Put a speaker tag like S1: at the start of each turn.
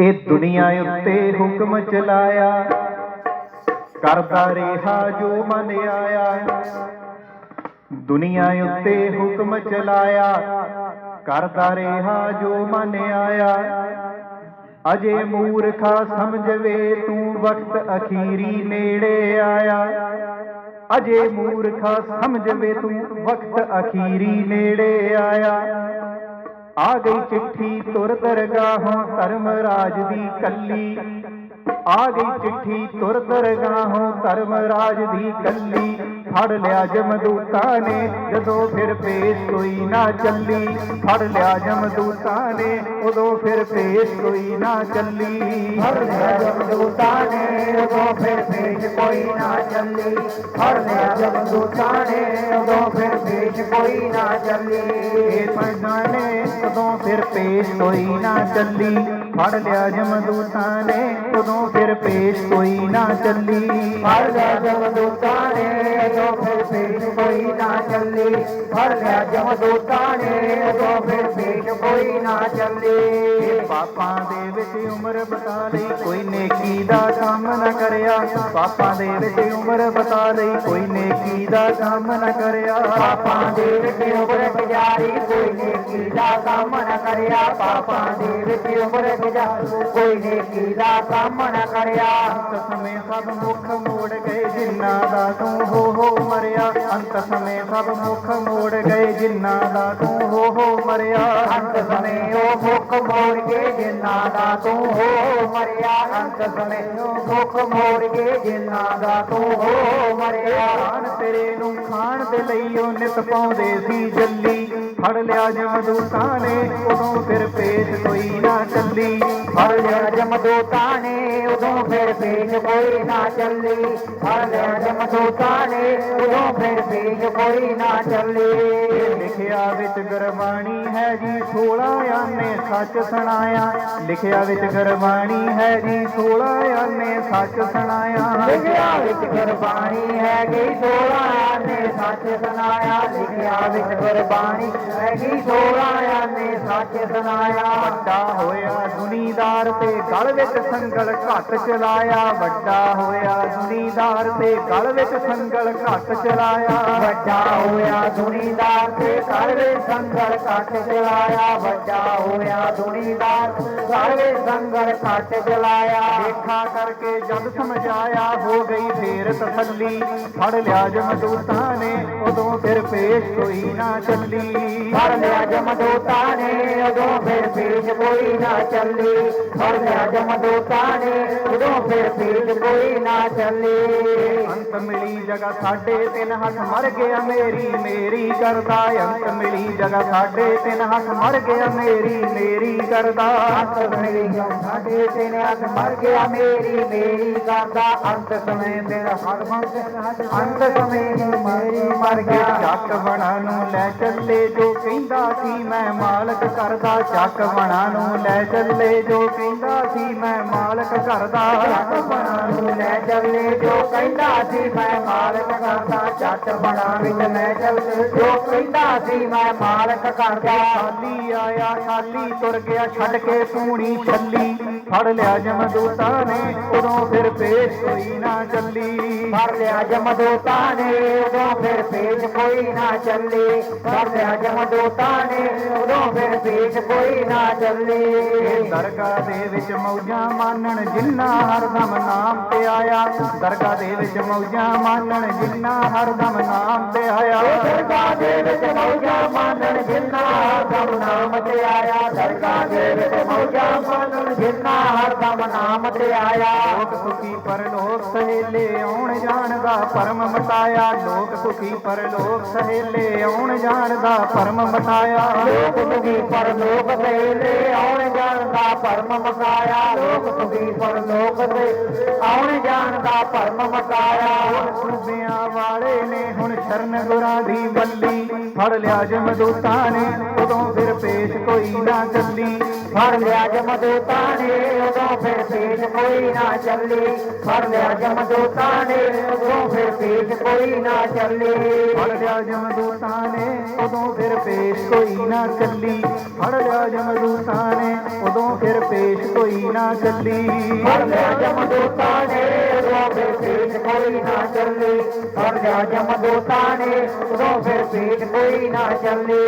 S1: ਇਹ ਦੁਨੀਆ ਉੱਤੇ ਹੁਕਮ ਚਲਾਇਆ। ਕਰਦਾ ਰਿਹਾ ਜੋ ਮਨ ਆਇਆ। ਦੁਨੀਆ ਉੱਤੇ ਹੁਕਮ ਚਲਾਇਆ। ਕਰਦਾ ਰਿਹਾ ਜੋ ਮਨ ਆਇਆ। ਅਜੇ ਮੂਰਖਾ ਸਮਝਵੇ ਤੂੰ ਵਕਤ ਅਖੀਰੀ ਨੇੜੇ ਆਇਆ। ਅਜੇ ਮੂਰਖਾ ਸਮਝਵੇ ਤੂੰ ਵਕਤ ਅਖੀਰੀ ਨੇੜੇ ਆਇਆ। ਆ ਗਈ ਚਿੱਠੀ ਤੁਰ ਦਰਗਾਹੋਂ ਧਰਮ ਰਾਜ ਦੀ ਕੱਲੀ। ਆ ਗਈ ਚਿੱਠੀ ਤੁਰ ਦਰਗਾਹੋਂ ਧਰਮ ਰਾਜ ਦੀ ਕੱਲੀ। ਫੜ ਲਿਆ ਜਮਦੂਤਾਂ ਨੇ, ਜਦੋਂ ਫਿਰ ਪੇਸ਼ ਕੋਈ ਨਾ ਚੱਲੀ। ਫੜ ਲਿਆ ਜਮਦੂਤਾਂ ਨੇ, ਉਦੋਂ ਫਿਰ ਪੇਸ਼ ਕੋਈ ਨਾ ਚੱਲੀ।
S2: ਫੜ ਲਿਆ ਜਮਦੂਤਾਂ ਨੇ, ਉਦੋਂ ਫਿਰ ਪੇਸ਼ ਕੋਈ ਨਾ ਚੱਲੀ। ਫੜ ਲਿਆ ਜਮਦੂਤਾਂ ਨੇ, ਉਦੋਂ ਫਿਰ ਪੇਸ਼ ਕੋਈ ਨਾ ਚੱਲੀ।
S1: ਇਹ ਪੈਦਾਂ ਉਦੋਂ ਫਿਰ ਪੇਸ਼ ਕੋਈ ਨਾ ਚੱਲੀ। ਫੜ ਲਿਆ ਜਮਦੂਤਾਂ ਨੇ ਉਦੋਂ ਫਿਰ ਪੇਸ਼ ਕੋਈ ਨਾ ਚੱਲੀ।
S2: ਫੜ ਲਿਆ ਜਮਦੂਤਾਂ ਨੇ ਉਦੋਂ ਫਿਰ ਪੇਸ਼ ਕੋਈ ਨਾ ਚੱਲੀ। ਫੜ ਲਿਆ ਜਮਦੂਤਾਂ ਨੇ ਉਦੋਂ ਫਿਰ ਪੇਸ਼ ਕੋਈ ਨਾ ਚੱਲੀ।
S1: ਪਾਪਾਂ ਦੇ ਵਿੱਚ ਉਮਰ ਬਤਾ ਲਈ ਕੋਈ ਨੇਕੀ ਦਾ ਕੰਮ ਨਾ ਕਰਿਆ। ਪਾਪਾਂ ਦੇ ਵਿੱਚ ਉਮਰ ਬਤਾ ਲਈ ਕੋਈ ਨੇਕੀ ਦਾ ਕੰਮ ਨਾ ਕਰਿਆ।
S2: ਪਾਪਾਂ ਦੇ ਵਿੱਚ ਉਮਰ ਗੁਜ਼ਾਰੀ ਕੋਈ ਨੇਕੀ ਦਾ ਕੰਮ ਨਾ ਕਰਿਆ। ਪਾਪਾਂ ਦੇ ਵਿੱਚ ਉਮਰ ਗੁਜ਼ਾਰੀ ਕੋਈ ਨੇਕੀ ਦਾ ਕੰਮ ਕਰਿਆ
S1: ਅੰਤ ਸਮੇਂ ਸਭ ਮੁਖ ਮੋੜ ਗਏ ਜਿਨ੍ਹਾਂ ਦਾ ਤੂੰ ਹੋ ਹੋ ਮਰਿਆ ਅੰਤ ਸਮੇਂ ਸਭ ਮੁਖ ਮੋੜ ਗਏ ਜਿੰਨਾ ਦਾ ਤੂੰ ਹੋ ਹੋ ਮਰਿਆ।
S2: ਅੰਤ ਸਮੇਂ ਉਹ ਮੁਖ ਮੋੜ ਕੇ ਜਿਨ੍ਹਾਂ ਦਾ ਤੂੰ ਹੋ ਮਰਿਆ। ਅੰਤ ਸਮੇਂ ਉਹ ਮੁਖ ਮੋੜ ਕੇ ਜਿਨ੍ਹਾਂ ਦਾ ਤੂੰ ਹੋ ਮਰਿਆ।
S1: ਖਾਣ ਤੇਰੇ ਨੂੰ ਖਾਣ ਦੇ ਲਈ ਉਹ ਨਿਤ ਪਾਉਂਦੇ ਸੀ ਜੱਲੀ ਫੜ ਲਿਆ ਜਮਦੂਤਾਂ ਨੇ ਉਦੋਂ ਫਿਰ ਪੇਸ਼ ਕੋਈ ਨਾ ਚੱਲੀ
S2: ਫੜ ਪੇਸ਼ ਕੋਈ ਨਾ ਚੱਲੀ। ਫੜ ਲਿਆ ਜਮਦੂਤਾਂ ਨੇ ਉਦੋਂ ਫਿਰ ਪੇਸ਼ ਕੋਈ ਨਾ ਚੱਲੀ।
S1: ਲਿਖਿਆ ਵਿੱਚ ਗੁਰਬਾਣੀ ਹੈ ਜੀ 16 ਆਨੇ ਸੱਚ ਸੁਣਾਇਆ। ਲਿਖਿਆ ਵਿੱਚ ਗੁਰਬਾਣੀ ਹੈ ਜੀ 16 ਆਨੇ ਸੱਚ ਸੁਣਾਇਆ।
S2: ਲਿਖਿਆ ਵਿੱਚ ਗੁਰਬਾਣੀ ਹੈਗੀ ਸੋਲਾਂ ਨੇ ਸੱਚ ਸੁਣਾਇਆ। ਲਿਖਿਆ ਵਿੱਚ ਗੁਰਬਾਣੀ ਹੈਗੀ ਸੋਲਾਂ ਨੇ ਸੱਚ ਸੁਣਾਇਆ।
S1: ਵੱਡਾ ਹੋਇਆ ਦੁਨੀਦਾਰ ਤੇ ਗਲ ਵਿੱਚ ਸੰਗਲ ਘੱਟ ਚਲਾਇਆ, ਵੱਡਾ ਹੋਇਆ ਦੁਨੀਦਾਰ ਤੇ ਗਲ ਵਿੱਚ ਸੰਗਲ ਘੱਟ ਚਲਾਇਆ।
S2: ਵੱਡਾ ਹੋਇਆ ਦੁਨੀਦਾਰ ਤੇ ਕਰਵੇ ਸੰਗਲ ਕੱਟ ਚਲਾਇਆ। ਵੱਡਾ ਹੋਇਆ ਦੁਨੀਦਾਰ ਕਰਵੇ ਸੰਗਲ ਕੱਟ ਚਲਾਇਆ।
S1: ਦੇਖਾ ਕਰਕੇ ਜਦ ਸਮਝਾਇਆ, ਹੋ ਗਈ ਫੇਰ ਤਸੱਲੀ। ਫੜ ਲਿਆ ਜਮਦੂਤਾਂ ਨੇ, ਉਦੋਂ ਫਿਰ ਪੇਸ਼ ਕੋਈ ਨਾ ਚੱਲੀ।
S2: ਫੜ ਲਿਆ ਜਮਦੂਤਾਂ ਨੇ, ਉਦੋਂ ਫਿਰ ਪੇਸ਼ ਕੋਈ ਨਾ ਚੱਲੀ ਫੜ ਲਿਆ ਜਮਦੂਤਾਂ ਨੇ ਉਦੋਂ ਫਿਰ ਪੇਸ਼ ਕੋਈ ਨਾ ਚੱਲੀ।
S1: ਅੰਤ ਮਿਲੀ ਜਗਾ ਸਾਡੇ ਤਿੰਨ ਹੱਥ ਮਰ ਗਿਆ ਮੇਰੀ ਮੇਰੀ ਕਰਦਾ ਅੰਤ ਮਿਲੀ ਜਗਾ ਸਾਡੇ ਤਿੰਨ ਹੱਥ ਮਰ ਗਿਆ ਮੇਰੀ ਮੇਰੀ ਕਰਦਾ
S2: ਅੰਤ ਮੇਰੀ ਸਾਡੇ ਤਿੰਨ ਹੱਥ ਮਰ ਗਿਆ ਮੇਰੀ ਮੇਰੀ ਕਰਦਾ ਅੰਤ ਸਮੇਂ ਮੇਰਾ ਹਰ ਅੰਤ ਸਮੇਂ ਮੇਰੀ ਮਰ
S1: ਇਹ
S2: ਗਿਆ।
S1: ਚੱਕ ਬਣਾ ਨੂੰ ਲੈ ਚੱਲੇ ਜੋ ਕਹਿੰਦਾ ਸੀ ਮੈਂ ਮਾਲਕ ਕਰਦਾ ਚੱਕ ਬਣਾ ਨੂੰ ਲੈ ਚੱਲੇ ਜੋ ਕਹਿੰਦਾ ਸੀ ਮੈਂ ਮਾਲਕ ਕਰਦਾ।
S2: ਜੱਟ ਬਣਾ ਨੂੰ ਲੈ ਚੱਲੇ ਜੋ ਕਹਿੰਦਾ ਸੀ ਮੈਂ ਮਾਲਕ ਕਰਦਾ। ਜੱਟ ਬਣਾ ਵਿੱਚ ਲੈ ਚੱਲੇ ਜੋ ਕਹਿੰਦਾ ਸੀ ਮੈਂ ਮਾਲਕ ਕਰਦਾ।
S1: ਖਾਲੀ ਆਇਆ ਖਾਲੀ ਤੁਰ ਗਿਆ ਛੱਡ ਕੇ ਪੂਣੀ ਛੱਲੀ ਫੜ ਲਿਆ ਜਮਦੂਤਾਂ ਨੇ ਉਦੋਂ ਫਿਰ ਪੇਸ਼ ਕੋਈ ਨਾ ਚੱਲੀ।
S2: ਫੜ ਲਿਆ ਜਮਦੂਤਾਂ ਨੇ ਉਦੋਂ ਫਿਰ ਪੇਸ਼ ਕੋਈ ਨਾ ਚੱਲੇ। ਫੜ ਲਿਆ ਜਮਦੂਤਾਂ ਨੇ ਉਦੋਂ ਫਿਰ ਪੇਸ਼ ਕੋਈ ਨਾ ਚੱਲੇ।
S1: ਦਰਗਾਹ ਦੇ ਵਿੱਚ ਮੌਜਾਂ ਮਾਨਣ ਜਿੰਨਾ ਹਰਦਮ ਨਾਮ ਤੇ ਆਇਆ। ਦਰਗਾਹ ਦੇ ਵਿੱਚ ਮੌਜਾਂ ਮਾਨਣ ਜਿੰਨਾ ਹਰਦਮ ਨਾਮ ਤੇ ਆਇਆ।
S2: ਦਰਗਾਹ ਦੇ ਵਿੱਚ ਮੌਜਾਂ ਮਾਨਣ ਜਿੰਨਾ ਹਰਦਮ ਨਾਮ ਤੇ ਆਇਆ। ਦਰਗਾਹ ਦੇ ਵਿੱਚ ਮੌਜਾਂ ਮਾਨਣ ਜਿੰਨਾ ਹਰਦਮ ਨਾਮ ਤੇ ਆਇਆ।
S1: ਲੋਕ ਸੁਖੀ ਪਰ ਲੋਕ ਸਹੇਲੇ ਆਉਣ ਜਾਣ ਦਾ ਪਰਮ ਮਟਾਇਆ ਲੋਕ ਸੁਖੀ ਪਰ ਲੋਕ ਸਹੇਲੇ ਆਉਣ ਜਾਣ ਦਾ ਪਰਮ ਮਟਾਇਆ
S2: ਲੋਕ ਸੁਖੀ ਪਰ ਲੋਕ ਸਹੇਲੇ ਆਉਣ ਜਾਣ ਭਰਮ ਮਕਾਇਆ ਲੋਕ ਸੁਖੀ ਪਰ ਲੋਕ ਦੇ ਆਉਣ ਜਾਣ ਦਾ ਭਰਮ ਮਕਾਇਆ
S1: ਸੂਬਿਆਂ ਵਾਲੇ ਨੇ ਹੁਣ ਸ਼ਰਨ ਗੁਰਾਂ ਦੀ ਬੱਲੀ। ਫੜ ਲਿਆ ਜਮਦੂਤਾਂ ਨੇ ਉਦੋਂ ਫਿਰ ਪੇਸ਼ ਕੋਈ ਨਾ ਚੱਲੀ।
S2: ਫੜ ਲਿਆ ਜਮਦੂਤਾਂ ਨੇ ਉਦੋਂ ਫਿਰ ਪੇਸ਼ ਕੋਈ ਨਾ ਚੱਲੀ। ਫੜ ਲਿਆ ਜਮਦੂਤਾਂ ਨੇ ਉਦੋਂ ਫਿਰ ਪੇਸ਼ ਕੋਈ ਨਾ ਚੱਲੀ।
S1: ਫੜ ਲਿਆ ਜਮਦੂਤਾਂ ਨੇ ਉਦੋਂ ਫਿਰ ਪੇਸ਼ ਕੋਈ ਨਾ ਚੱਲੀ। ਫੜ ਲਿਆ ਜਮਦੂਤਾਂ ਨੇ ਉਦੋਂ ਫਿਰ ਪੇਸ਼ ਕੋਈ ਨਾ ਚੱਲੀ।
S2: ਫੜ ਲਿਆ ਨੇ ਉਦੋਂ ਫਿਰ ਪੇਸ਼ ਕੋਈ ਨਾ ਚੱਲੀ। ਫੜ ਲਿਆ ਨੇ ਉਦੋਂ ਫਿਰ ਪੇਸ਼ ਕੋਈ ਨਾ ਚੱਲੀ।